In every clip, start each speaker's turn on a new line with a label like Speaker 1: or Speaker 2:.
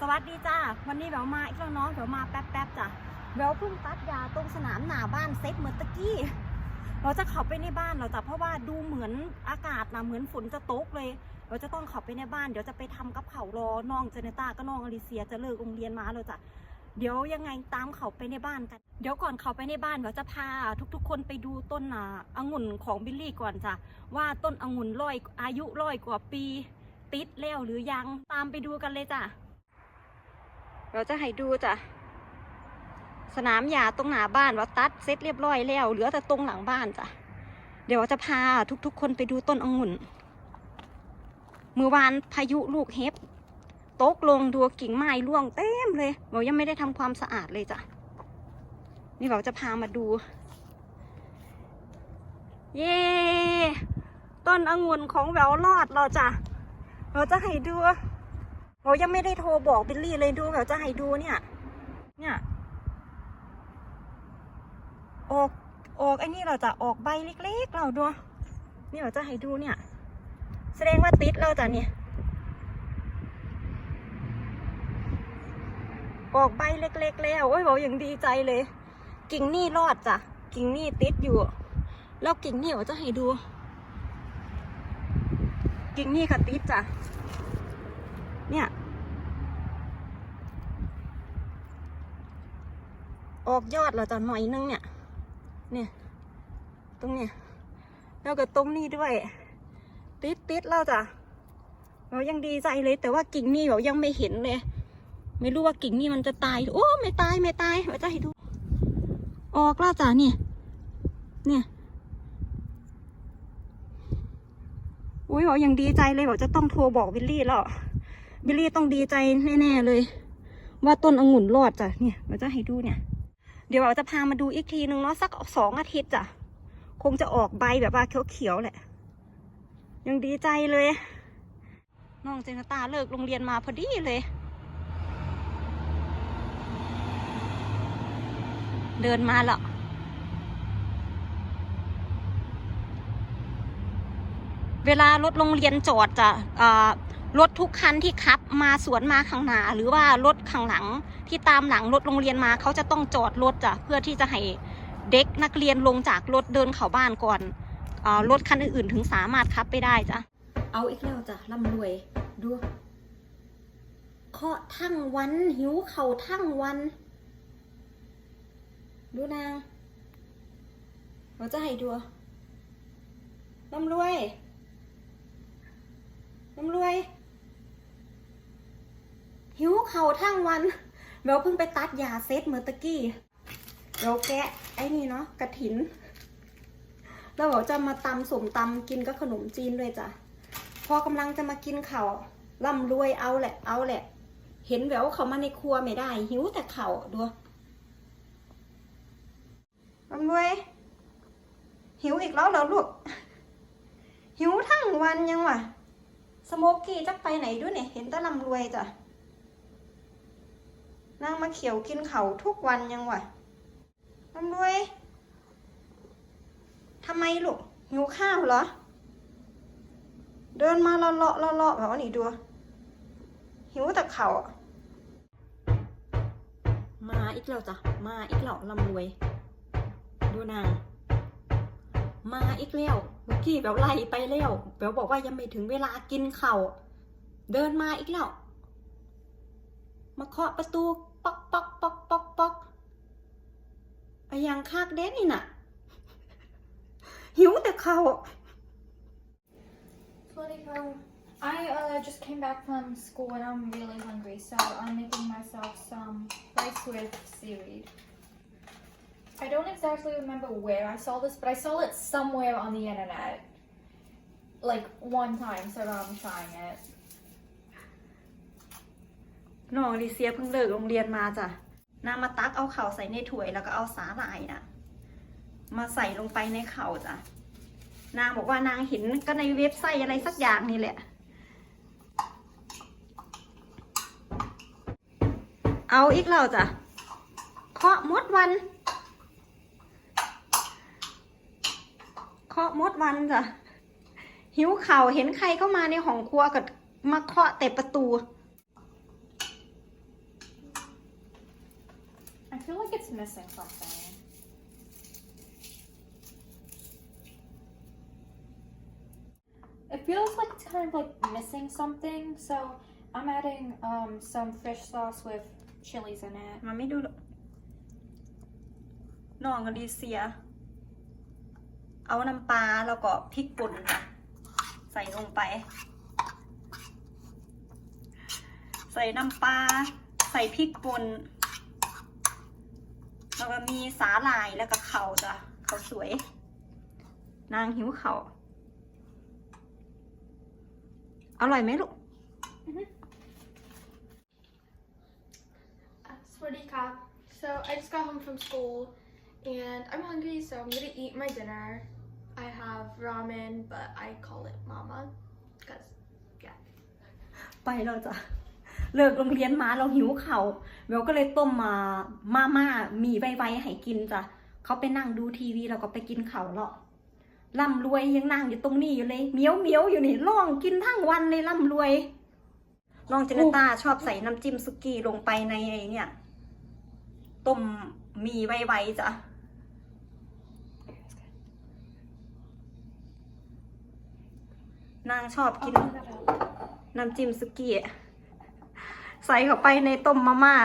Speaker 1: สวัสดีจ้าวันนี้แววมาอีกแล้วเน้องแววมาแป๊บๆจ้ะแววเพิ่งตัดยาตรงสนามหน้าบ้านเซ็ตเหมือนตะกี้ เราจะข้าไปในบ้านเราจ้ะเพราะว่าดูเหมือนอากาศนะเหมือนฝนจะตกเลย เราจะต้องข้าไปในบ้านเดี๋ยวจะไปทำกับเขารอน้องเจเนต้าก็น้องอลิเซียจะเลิกโรงเรียนมาแล้วจ้ะเดี๋ยวยังไงตามเขาไปในบ้านกัน เดี๋ยวก่อนเขาไปในบ้านเราจะพาทุกๆ คนไปดูต้นอ่าองุ่นของบิลลี่ก่อนจ้ะว่าต้นองุ่นร้อยอายุร้อยกว่าปี ติดแล้วหรือยังตามไปดูกันเลยจ้ะ เราจะให้ดูจ้ะสนามหญ้าตรงหน้าบ้านว่าตัดเสร็จเรียบร้อยแล้ว เหลือแต่ตรงหลังบ้านจ้ะเดี๋ยวจะพาทุกๆ คนไปดูต้นองุ่นเมื่อวานพายุลูกเห็บตกลงดูกิ่งไม้ร่วงเต็มเลยเรายังไม่ได้ทำความสะอาดเลยจ้ะนี่เราจะพามาดู เย้ต้นองุ่นของแววรอดเราจ้ะเราจะให้ดู เรายังไม่ได้โทรบอกบิลลี่เลยดูเราจะให้ดูเนี่ย เนี่ย ออกออกไอ้นี่เราจะออกใบเล็กๆเราดูนี่เราจะให้ดูเนี่ย แสดงว่าติดเราจะเนี่ยออกใบเล็ก ๆ แล้วโอ้ยบอกอย่างดีใจเลย กิ่งนี่รอดจ้ะกิ่งนี่ติดอยู่ แล้วกิ่งนี่เราจะให้ดู กิ่งนี่ค่ะติดจ้ะเนี่ย ออกยอดเราจะหน่อยนึงเนี่ย เนี่ย ตรงเนี้ยแล้วก็ตรงนี้ด้วย ติดติดเราจ้ะเรายังดีใจเลย แต่ว่ากิ่งนี่เรายังไม่เห็นเลย ไม่รู้ว่ากิ่งนี่มันจะตาย โอ้ ไม่ตายไม่ตายเราจะให้ดู ออกแล้วจ้ะเนี่ย เนี่ยอุ้ยบอกยังดีใจเลยบอกจะต้องโทรบอกวิลลี่แล้ววิลลี่ต้องดีใจแน่ๆเลย ว่าต้นองุ่นรอดจ้ะเนี่ยเราจะให้ดูเนี่ย เดี๋ยวเราจะพามาดูอีกทีนึงเนาะสักสองอาทิตย์จ้ะ คงจะออกใบแบบว่าเขียวๆแหละ ยังดีใจเลย น้องเจนตาเลิกโรงเรียนมาพอดีเลย เดินมาล้วเวลารถโรงเรียนจอดจะอ่า รถทุกคันที่ขับมาสวนมาข้างหน้าหรือว่ารถข้างหลังที่ตามหลังรถโรงเรียนมาเขาจะต้องจอดรถจ้ะเพื่อที่จะให้เด็กนักเรียนลงจากรถเดินเข้าบ้านก่อนอรถคันอื่นๆถึงสามารถขับไปได้จ้ะเอาอีกแล้วจ้ะร่ำรวยดูเคาะทั้งวัน หิวเข่าทั้งวัน ดูนางเราจะให้ดูร่ำรวยน้ำรวย หิวเข่าทั้งวันเบลเพิ่งไปตัดยาเซตเมื่อตะกี้เบลแกะไอ้นี่เนาะกระถิน แล้วเบลจะมาตำสมตำกินกับขนมจีนด้วยจ้ะ พอกำลังจะมากินเข่าวร่ำรวยเอาแหละ เอาแหละ เห็นแววเขามาในครัวไม่ได้ หิวแต่เข่าดูร่ำรวย หิวอีกแล้วเหรอลูก หิวทั้งวันยังวะสโมกกี้จะไปไหนด้วยเนี่ย เห็นแตะลำรวยจ้ะ นางมาเขียวกินเขาทุกวันยังวะลำรวยทำไมลูกหิวข้าวเหรอ เดินมาเลาะเลาะเลาะแบบว่านี่ดู หิวแต่เขามาอีกแล้วจ้ะ มาอีกแล้วลำรวย ดูนาง มาอีกแล้วเมื่อกี้แบบไล่ไปแล้วแบบบอกว่ายังไม่ถึงเวลากินเขา่าเดินมาอีกแล้ว มาเคาะประตู ป๊อกป๊อกป๊อกป๊อกป๊อกอะยังคากเด็ดนี่น่ะ หิวแต่เขาว
Speaker 2: Twenty-four. I uh, just came back from school and I'm really hungry, so I'm making myself some rice with seaweed. I don't exactly remember where I saw this, but I saw it somewhere on the internet. Like one time, so now I'm trying it.
Speaker 1: น้องอลิเซียเพิ่งเลิกโรงเรียนมาจ้ะนางมาตักเอาเข่าใส่ในถ้วยแล้วก็เอาสาหร่ายน่ะมาใส่ลงไปในเข่าจ้ะนางบอกว่านางเห็นก็ในเว็บไซต์อะไรสักอย่างนี่แหละ เอาอีกแล้วจ้ะเคาะมดวันเคาะมดวันจ้ะหิวเข่าเห็นใครเข้ามาในห้องครัวก็มาเคาะแต่ประตู
Speaker 2: missing something. It feels like it's kind of like missing something, so I'm adding um, some fish sauce with chilies in it.
Speaker 1: มันไม่ดูหรอกน้องอลิเซีย เอาน้ำปลาแล้วก็พริกป่นจ้ะใส่ลงไป ใส่น้ำปลา ใส่พริกป่น แล้วก็มีสาหร่ายแล้วก็เข่าจ้ะเขาวสวย นางหิวเขาวอร่อยไหมลูก
Speaker 3: Uh, Sweaty Cop. So I just got home from school and I'm hungry, so I'm gonna eat my dinner. I have ramen, but I call it mama because yeah.
Speaker 1: ไปแล้วจ้ะเลิกโรงเรียนมาเราหิวเขา่าว เวลก็เลยต้มมาม่าม่ามีไวๆให้กินจ้ะเขาไปนั่งดูทีวีแล้วก็ไปกินเขาวแล้วร่ำรวยยังนั่งอยู่ตรงนี้อยู่เลยเหมียวเหมียวๆอยู่นี่ล่องกินทั้งวันเลยร่ำรวยน้องเจเนต้าชอบใส่น้ำจิ้มสุกี้ลงไปในไอ้เนี่ยต้มมีไวๆจ้ะนางชอบกิน
Speaker 2: I'll clean that up.
Speaker 1: น้ำจิ้มสุกี้ ใส่เข้าไปในต้มมาม่า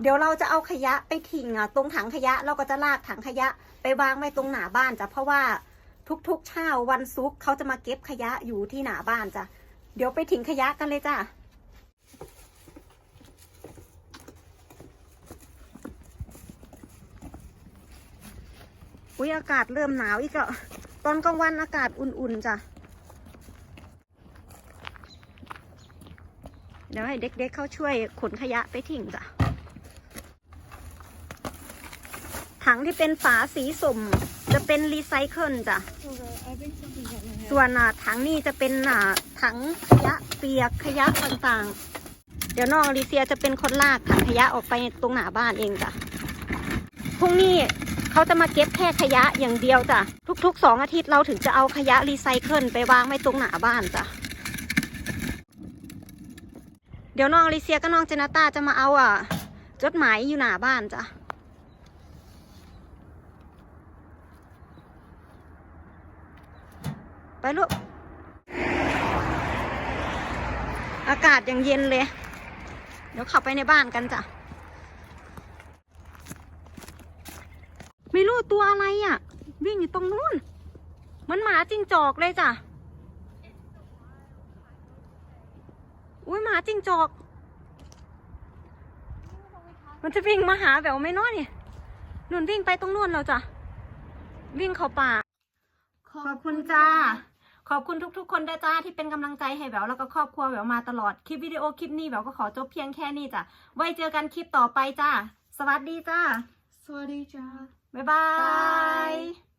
Speaker 1: เดี๋ยวเราจะเอาขยะไปทิ้งอะตรงถังขยะเราก็จะลากถังขยะไปวางไว้ตรงหน้าบ้านจ้ะเพราะว่าทุกๆเช้าวันศุกร์เขาจะมาเก็บขยะอยู่ที่หน้าบ้านจ้ะ เดี๋ยวไปทิ้งขยะกันเลยจ้ะอุ้ยอากาศเริ่มหนาวอีกแล้วตอนกลางวันอากาศอุ่นๆจ้ะ เดี๋ยวให้เด็กๆเขาช่วยขนขยะไปทิ้งจ้ะ ถังที่เป็นฝาสีสม เป็นรีไซเคิลจ้ะ
Speaker 3: Okay, I think something hit my hand.
Speaker 1: ส่วนอะถังนี้จะเป็นอะถังขยะเปียกขยะต่างๆ เดี๋ยวน้องอลิเซียจะเป็นคนลากถังขยะออกไปตรงหน้าบ้านเองจ้ะ พรุ่งนี้เขาจะมาเก็บแค่ขยะอย่างเดียวจ้ะ ทุกๆสองอาทิตย์เราถึงจะเอาขยะรีไซเคิลไปวางไว้ตรงหน้าบ้านจ้ะ เดี๋ยวน้องอลิเซียกับน้องเจนาต้าจะมาเอาอะ จดหมายอยู่หน้าบ้านจ้ะ ไปลูก อากาศยังเย็นเลย เดี๋ยวข้าไปในบ้านกันจ้ะ ไม่รู้ตัวอะไรอะ วิ่งอยู่ตรงนู้น มันหมาจิ้งจอกเลยจ้ะ อุ้ยหมาจิ้งจอก มันจะวิ่งมาหาแบบไม่น้อยนี่นุ่นวิ่งไปตรงนู้นแล้วจ้ะ วิ่งเข้าป่าขอบคุณจ้า ขอบคุณทุก ๆ คนด้วยจ้าที่เป็นกำลังใจให้แหววแล้วก็ครอบครัวแหววมาตลอดคลิปวิดีโอคลิปนี้แหววก็ขอจบเพียงแค่นี้จ้ะไว้เจอกันคลิปต่อไปจ้าสวัสดีจ้า
Speaker 3: Sweaty job.
Speaker 1: บ๊ายบาย